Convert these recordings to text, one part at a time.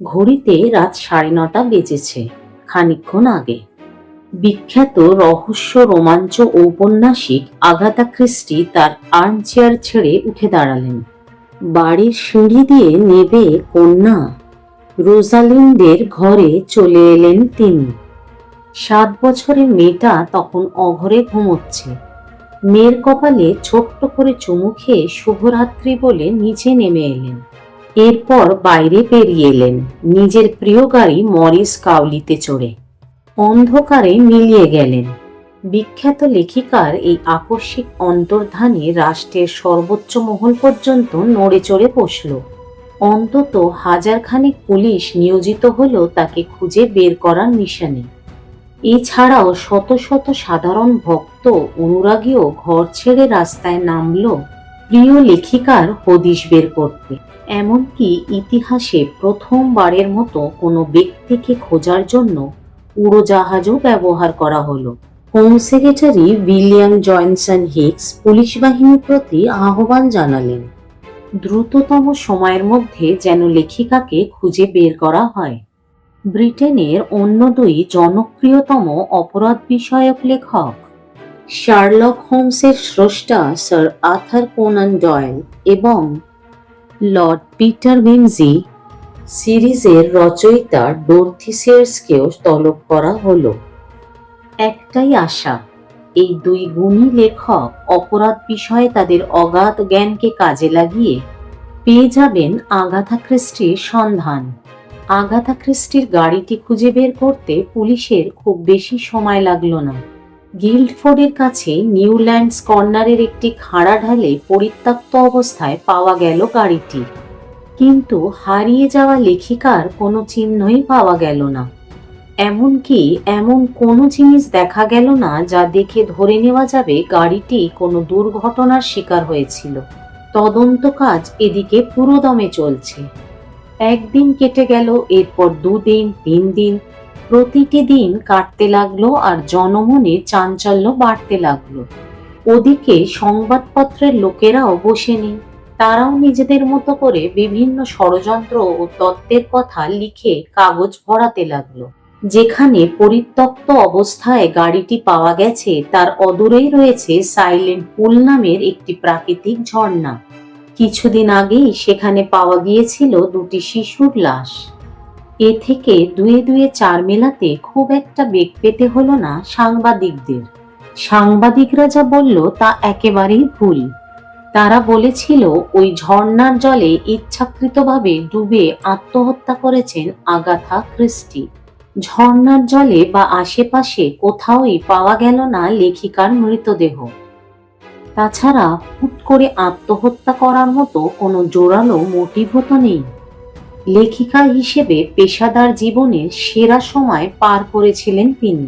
ঘড়িতে রাত সাড়ে নটা বেজেছে, খানিকক্ষণ আগে। বিখ্যাত রহস্য রোমাঞ্চ ঔপন্যাসিক আগাথা ক্রিস্টি তার আর্ম চেয়ার ছেড়ে উঠে দাঁড়ালেন। বাড়ির সিঁড়ি দিয়ে নেবে কন্যা। রোজালিনদের ঘরে চলে এলেন তিনি। সাত বছরের মেয়েটা তখন অঘরে ঘুমোচ্ছে। মেয়ের কপালে ছোট্ট করে চুমু খেয়ে শুভরাত্রি বলে নিচে নেমে এলেন। এরপর বাইরে বেরিয়ে এলেন। নিজের প্রিয় গাড়ি মরিস কাউলিতে চড়ে। অন্ধকারে মিলিয়ে গেলেন। বিখ্যাত লেখিকার এই আকস্মিক অন্তর্ধানে রাষ্ট্রের সর্বোচ্চ মহল পর্যন্ত নড়ে চড়ে বসল। অন্তত হাজারখানেক পুলিশ নিয়োজিত হলো তাকে খুঁজে বের করার নিশানে। এছাড়াও শত শত সাধারণ ভক্ত অনুরাগীও ঘর ছেড়ে রাস্তায় নামল প্রিয় লেখিকার হদিশ বের করতে। এমনকি ইতিহাসে প্রথমবারের মতো কোনো ব্যক্তিকে খোঁজার জন্য উড়োজাহাজও ব্যবহার করা হলো। Home secretary William Joynson Hicks police বাহিনীর প্রতি আহ্বান জানালেন, দ্রুততম সময়ের মধ্যে যেন লেখিকাকে খুঁজে বের করা হয়। ব্রিটেনের অন্য দুই জনপ্রিয়তম অপরাধ বিষয়ক লেখক, শার্লক হোমসের স্রষ্টা স্যার আথার কোনান ডয়েল এবং লর্ড পিটার উইমজি সিরিজের রচয়িতা ডোরথি সেয়ার্সকেও তলব করা হলো। একটাই আশা, এই দুই গুণী লেখক অপরাধ বিষয়ে তাদের অগাধ জ্ঞানকে কাজে লাগিয়ে পেয়ে যাবেন আগাথা ক্রিস্টির সন্ধান। আগাথা ক্রিস্টির গাড়িটি খুঁজে বের করতে পুলিশের খুব বেশি সময় লাগল না। গিল্ডফোর্ডের কাছে নিউল্যান্ডস কর্নারের একটি খাড়া ঢালে পরিত্যক্ত অবস্থায় পাওয়া গেল গাড়িটি। কিন্তু হারিয়ে যাওয়া লেখিকার কোনো চিহ্নই পাওয়া গেল না। এমনকি এমন কোনো জিনিস দেখা গেল না যা দেখে ধরে নেওয়া যাবে গাড়িটি কোনো দুর্ঘটনার শিকার হয়েছিল। তদন্ত কাজ এদিকে পুরোদমে চলছে। একদিন কেটে গেল, এরপর দুদিন তিন দিন প্রতিটি দিন কাটতে লাগল আর জনমনে চাঞ্চল্য বাড়তে লাগল। ওদিকে সংবাদপত্রের লোকেরাও বসেনি তারাও নিজেদের মতো করে বিভিন্ন ষড়যন্ত্র ও তত্ত্বের কথা লিখে কাগজ ভরাতে লাগল। যেখানে পরিত্যক্ত অবস্থায় গাড়িটি পাওয়া গেছে, তার অদূরেই রয়েছে সাইলেন্ট পুল নামের একটি প্রাকৃতিক ঝর্ণা। কিছুদিন আগেই সেখানে পাওয়া গিয়েছিল দুটি শিশুর লাশ। এ থেকে দুয়ে দুয়ে চার মেলাতে খুব একটা বেগ পেতে হলো না সাংবাদিকদের। সাংবাদিকরা যা বলল তা একেবারেই ভুল। তারা বলেছিল, ওই ঝর্ণার জলে ইচ্ছাকৃতভাবে ডুবে আত্মহত্যা করেছেন আগাথা ক্রিস্টি ঝর্ণার জলে বা আশেপাশে কোথাওই পাওয়া গেল না লেখিকার মৃতদেহ। তাছাড়া হুট করে আত্মহত্যা করার মতো কোনো জোরালো মোটিভও তো নেই। লেখিকা হিসেবে পেশাদার জীবনের সেরা সময় পার করেছিলেন তিনি।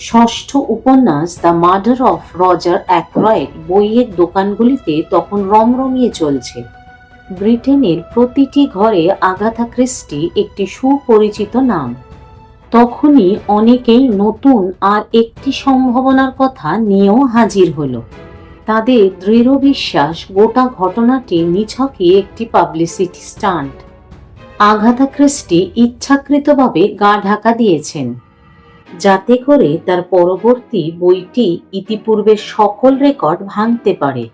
ষষ্ঠ উপন্যাস the murder of Roger Ackroyd বইয়ের দোকানগুলিতে তখন রমরমিয়ে চলছে। ব্রিটেনের প্রতিটি ঘরে আগাথা ক্রিস্টি একটি সুপরিচিত নাম। তখনই অনেকেই নতুন আর একটি সম্ভাবনার কথা নিয়েও হাজির হলো। তাদের দৃঢ় বিশ্বাস গোটা ঘটনাটি নিছকই একটি পাবলিসিটি স্টান্ট। আঘাতা ক্রিস্টি ইচ্ছাকৃতভাবে গা ঢাকা দিয়েছেন। যাতে করে তার পরবর্তী বইটি ইতিপূর্বে সকল রেকর্ড ভাঙতে পারে।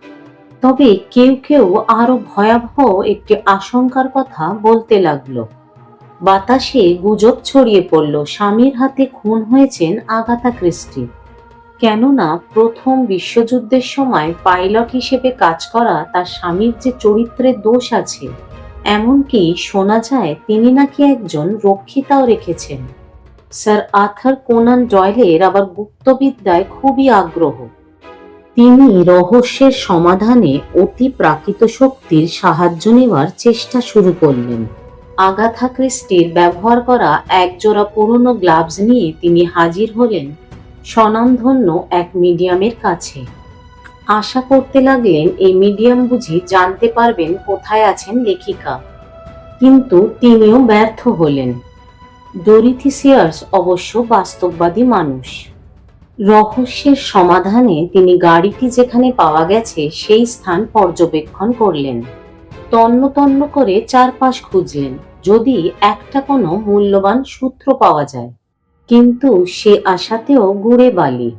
তবে কেউ কেউ আরও ভয়াবহ একটি আশঙ্কার কথা বলতে লাগল। বাতাসে গুজব ছড়িয়ে পড়ল, স্বামীর হাতে খুন হয়েছেন আগাথা ক্রিস্টি কেননা প্রথম বিশ্বযুদ্ধের সময় পাইলট হিসেবে কাজ করা তার স্বামীর যে চরিত্রের দোষ আছে এমনকি শোনা যায় তিনি নাকি একজন রক্ষিতাও রেখেছেন। স্যার আথার কোনান ডয়েলের আবার গুপ্তবিদ্যায় খুবই আগ্রহ। তিনি রহস্যের সমাধানে অতি প্রাকৃত শক্তির সাহায্য নেওয়ার চেষ্টা শুরু করলেন। আগাথা ক্রিস্টির ব্যবহার করা একজোড়া পুরনো গ্লাভস নিয়ে তিনি হাজির হলেন স্বনামধন্য এক মিডিয়ামের কাছে। আশা করতে লাগলেন এই মিডিয়াম বুঝি জানতে পারবেন কোথায় আছেন লেখিকা। কিন্তু তিনিও ব্যর্থ হলেন। ডোরিথি সিয়ার্স অবশ্য বাস্তববাদী মানুষ। রহস্যের সমাধানে তিনি গাড়িটি যেখানে পাওয়া গেছে সেই স্থান পর্যবেক্ষণ করলেন। তন্ন তন্ন করে চারপাশ খুঁজলেন, যদি একটা কোনো মূল্যবান সূত্র পাওয়া যায়। কিন্তু সে আশাতেও গুড়ে বালি।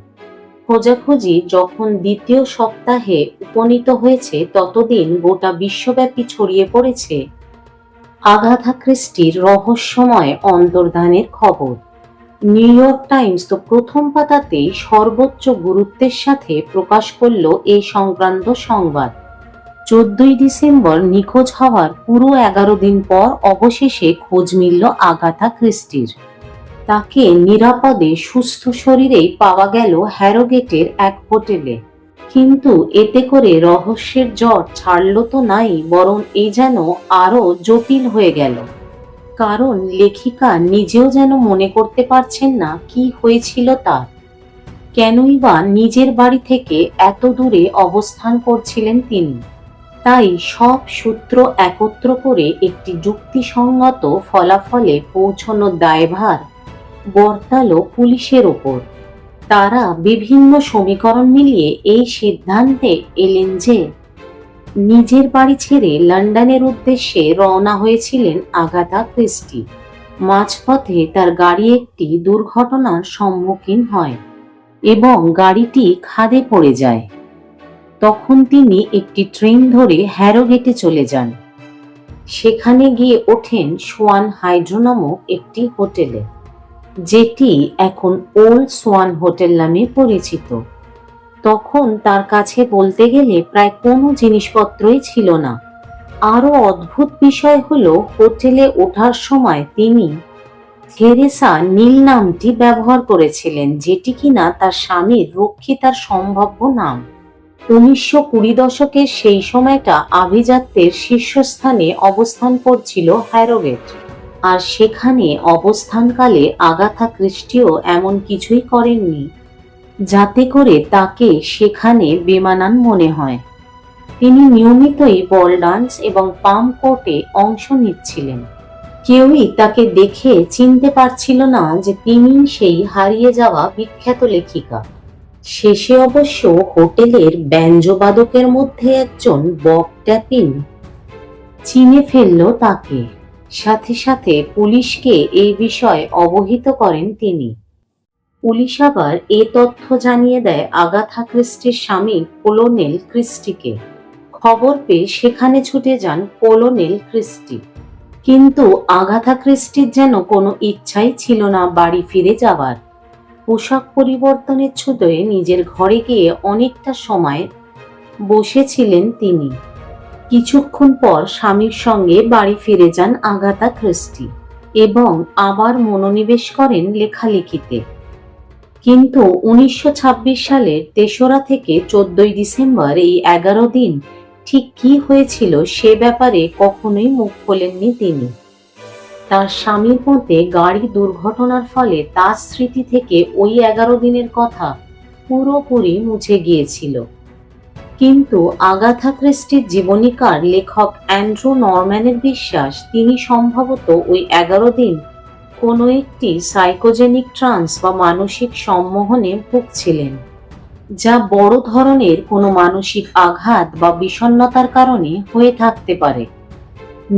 খোঁজাখুঁজি যখন দ্বিতীয় সপ্তাহে উপনীত হয়েছে, ততদিন গোটা বিশ্বব্যাপী ছড়িয়ে পড়েছে। আগাথা ক্রিস্টির রহস্যময় অন্তর্ধানের খবর। নিউ ইয়র্ক টাইমস তো প্রথম পাতাতেই সর্বোচ্চ গুরুত্বের সাথে প্রকাশ করল এই সংক্রান্ত সংবাদ। চোদ্দই ডিসেম্বর নিখোঁজ হওয়ার পুরো এগারো দিন পর অবশেষে খোঁজ মিলল আগাথা ক্রিস্টির। তাকে নিরাপদে সুস্থ শরীরেই পাওয়া গেল হ্যারোগেটের এক হোটেলে। কিন্তু এতে করে রহস্যের জ্বর ছাড়ল তো নাই, বরং এ যেন আরও জটিল হয়ে গেল। কারণ লেখিকা নিজেও যেন মনে করতে পারছেন না কি হয়েছিল তার। কেনই বা নিজের বাড়ি থেকে এত দূরে অবস্থান করছিলেন তিনি। তাই সব সূত্র একত্র করে একটি যুক্তিসঙ্গত ফলাফলে পৌঁছানোর দায়ভার বর্তালো পুলিশের ওপর। তারা বিভিন্ন সমীকরণ মিলিয়ে এই সিদ্ধান্তে এলেন যে, নিজের বাড়ি ছেড়ে লন্ডনের উদ্দেশ্যে রওনা হয়েছিলেন আগাথা ক্রিস্টি। মাঝপথে তার গাড়ি একটি দুর্ঘটনার সম্মুখীন হয় এবং গাড়িটি খাদে পড়ে যায়। তখন তিনি একটি ট্রেন ধরে হ্যারোগেটে চলে যান। সেখানে গিয়ে ওঠেন সোয়ান হাইড্রো নামক একটি হোটেলে। যেটি এখন ওল্ড সোয়ান হোটেল নামে পরিচিত। তখন তার কাছে বলতে গেলে প্রায় কোনো জিনিসপত্রই ছিল না। আরও অদ্ভুত বিষয় হল, হোটেলে ওঠার সময় তিনি থেরেসা নীল নামটি ব্যবহার করেছিলেন, যেটি কিনা তার স্বামীর রক্ষিতার সম্ভাব্য নাম। উনিশশো কুড়ি দশকের সেই সময়টা আভিজাত্যের শীর্ষস্থানে অবস্থান করছিল হ্যারোগেট। আর সেখানে অবস্থানকালে আগাথা ক্রিস্টিও এমন কিছুই করেননি, যাতে করে তাকে সেখানে বেমানান মনে হয়। তিনি নিয়মিতই বল ডান্স এবং পাম কোর্টে অংশ নিচ্ছিলেন। কেউই তাকে দেখে চিনতে পারছিল না যে তিনি সেই হারিয়ে যাওয়া বিখ্যাত লেখিকা। শেষে অবশ্য হোটেলের ব্যঞ্জবাদকের মধ্যে একজন বব ট্যাপিন চিনে ফেলল তাকে। সাথে সাথে পুলিশকে এই বিষয়ে অবহিত করেন তিনি। পুলিশ আবার এ তথ্য জানিয়ে দেয় আগাথা ক্রিস্টির স্বামী কোলোনেল ক্রিস্টিকে। খবর পেয়ে সেখানে ছুটে যান কোলোনেল ক্রিস্টি। কিন্তু আগাথা ক্রিস্টির যেন কোনো ইচ্ছাই ছিল না বাড়ি ফিরে যাওয়ার পোশাক পরিবর্তনের ছুতোয় নিজের ঘরে গিয়ে অনেকটা সময় বসেছিলেন তিনি। কিছুক্ষণ পর স্বামীর সঙ্গে বাড়ি ফিরে যান আগাথা ক্রিস্টি এবং আবার মনোনিবেশ করেন লেখালেখিতে। কিন্তু উনিশশো সালের তেসরা থেকে চোদ্দই ডিসেম্বর এই এগারো দিন ঠিক কি হয়েছিল সে ব্যাপারে কখনোই মুখ খোলেননি তিনি। তার স্বামীর মতে গাড়ি দুর্ঘটনার ফলে তার স্মৃতি থেকে ওই এগারো দিনের কথা পুরোপুরি মুছে গিয়েছিল। কিন্তু আগাথা ক্রিস্টির জীবনীকার লেখক অ্যান্ড্রু নরম্যানের বিশ্বাস, তিনি সম্ভবত ওই এগারো দিন কোনো একটি সাইকোজেনিক ট্রান্স বা মানসিক সম্মোহনে ভুগছিলেন, যা বড় ধরনের কোনো মানসিক আঘাত বা বিষণ্ণতার কারণে হয়ে থাকতে পারে।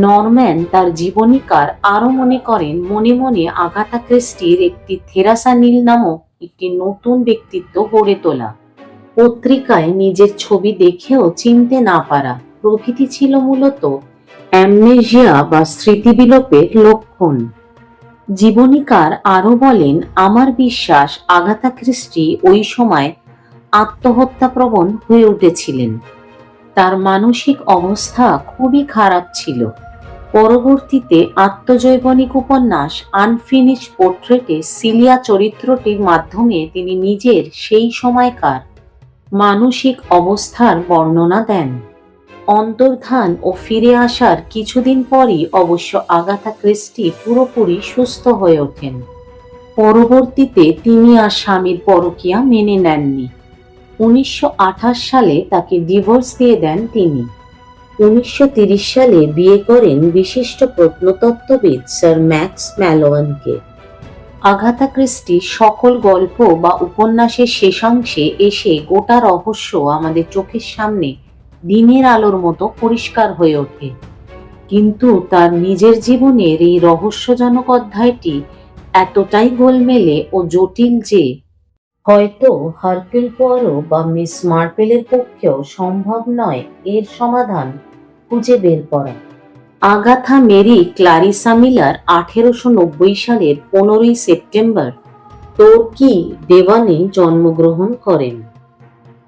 নরম্যান তার জীবনীকার আরও মনে করেন, মনে মনে আগাথা ক্রিস্টির একটি থেরাসা নীল নামক একটি নতুন ব্যক্তিত্ব গড়ে তোলা। পত্রিকায় নিজের ছবি দেখেও চিনতে না পারা প্রভৃতি ছিল মূলত অ্যামনেজিয়া বা স্মৃতিবিলোপের লক্ষণ। জীবনীকার আরও বলেন, আমার বিশ্বাস আগাথা ক্রিস্টি ওই সময় আত্মহত্যাপ্রবণ হয়ে উঠেছিলেন। তার মানসিক অবস্থা খুবই খারাপ ছিল। পরবর্তীতে আত্মজৈবনিক উপন্যাস আনফিনিশ পোর্ট্রেটে সিলিয়া চরিত্রটির মাধ্যমে তিনি নিজের সেই সময়কার মানসিক অবস্থার বর্ণনা দেন। অন্তর্ধান ও ফিরে আসার কিছুদিন পরই অবশ্য আগাথা ক্রিস্টি পুরোপুরি সুস্থ হয়ে ওঠেন। পরবর্তীতে তিনি আর স্বামীর পরকিয়া মেনে নেননি। উনিশশো আঠাশ সালে তাকে ডিভোর্স দিয়ে দেন তিনি। উনিশশো সালে বিয়ে করেন বিশিষ্ট প্রত্নতত্ত্ববিদ স্যার ম্যাক্স ম্যালোয়ানকে। আগাথা ক্রিস্টি সকল গল্প বা উপন্যাসের শেষাংশে এসে গোটা রহস্য আমাদের চোখের সামনে দিনের আলোর মতো পরিষ্কার হয়ে ওঠে। কিন্তু তার নিজের জীবনের এই রহস্যজনক অধ্যায়টি এতটাই গোলমেলে ও জটিল যে হয়তো হারকিউল পোয়ারো বা মিস মার্পেলের পক্ষেও সম্ভব নয় এর সমাধান খুঁজে বের করা। আগাথা মেরি ক্লারিসা মিলার আঠেরোশো নব্বই সালের পনেরোই সেপ্টেম্বর তোর্কি দেওয়ানে জন্মগ্রহণ করেন।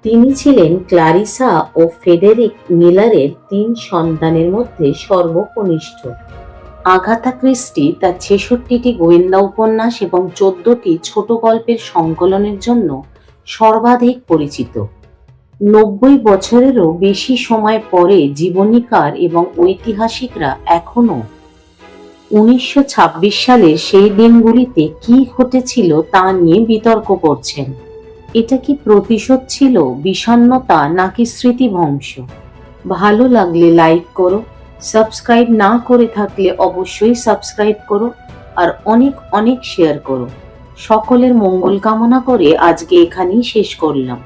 তিনি ছিলেন ক্লারিসা ও ফেডেরিক মিলারের তিন সন্তানের মধ্যে সর্বকনিষ্ঠ। আগাথা ক্রিস্টি তার ছেষট্টিটি গোয়েন্দা উপন্যাস এবং চোদ্দটি ছোট গল্পের সংকলনের জন্য সর্বাধিক পরিচিত। নব্বই বছরেরও বেশি সময় পরে জীবনীকার এবং ঐতিহাসিকরা এখনও উনিশশো সালের সেই দিনগুলিতে কি ঘটেছিল তা নিয়ে বিতর্ক করছেন। এটা কি প্রতিশোধ ছিল বিষণ্ণতা নাকি স্মৃতিভংশ ভালো লাগলে লাইক করো, সাবস্ক্রাইব না করে থাকলে অবশ্যই সাবস্ক্রাইব করো আর অনেক অনেক শেয়ার করো। সকলের মঙ্গল কামনা করে আজকে এখানেই শেষ করলাম।